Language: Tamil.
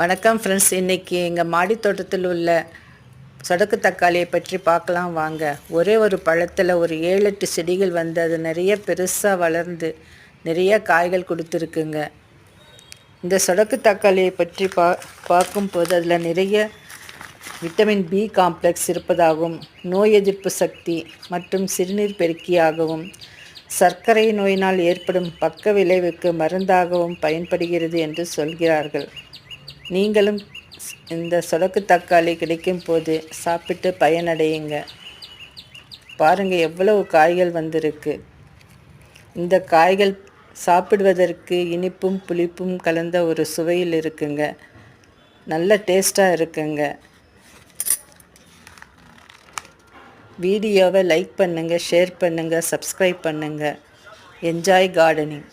வணக்கம் ஃப்ரெண்ட்ஸ் இன்றைக்கி எங்கள் மாடி தோட்டத்தில் உள்ள சொடக்கு தக்காளியை பற்றி பார்க்கலாம் வாங்க. ஒரே ஒரு பழத்தில் ஒரு ஏழு எட்டு செடிகள் வந்து அது நிறைய பெருசாக வளர்ந்து நிறைய காய்கள் கொடுத்துருக்குங்க. இந்த சொடக்கு தக்காளியை பற்றி பா பார்க்கும்போது அதில் நிறைய விட்டமின் பி காம்ப்ளெக்ஸ் இருப்பதாகவும் நோய் எதிர்ப்பு சக்தி மற்றும் சிறுநீர் பெருக்கியாகவும் சர்க்கரை நோயினால் ஏற்படும் பக்க விளைவுக்கு மருந்தாகவும் பயன்படுகிறது என்று சொல்கிறார்கள். நீங்களும் இந்த சொடக்கு தக்காளி கிடைக்கும் போது சாப்பிட்டு பயனடையுங்க. பாருங்கள் எவ்வளவு காய்கள் வந்திருக்கு. இந்த காய்கள் சாப்பிடுவதற்கு இனிப்பும் புளிப்பும் கலந்த ஒரு சுவையில் இருக்குங்க. நல்ல டேஸ்ட்டாக இருக்குங்க. வீடியோவை லைக் பண்ணுங்கள் ஷேர் பண்ணுங்கள் சப்ஸ்கிரைப் பண்ணுங்கள் என்ஜாய் கார்டனிங்.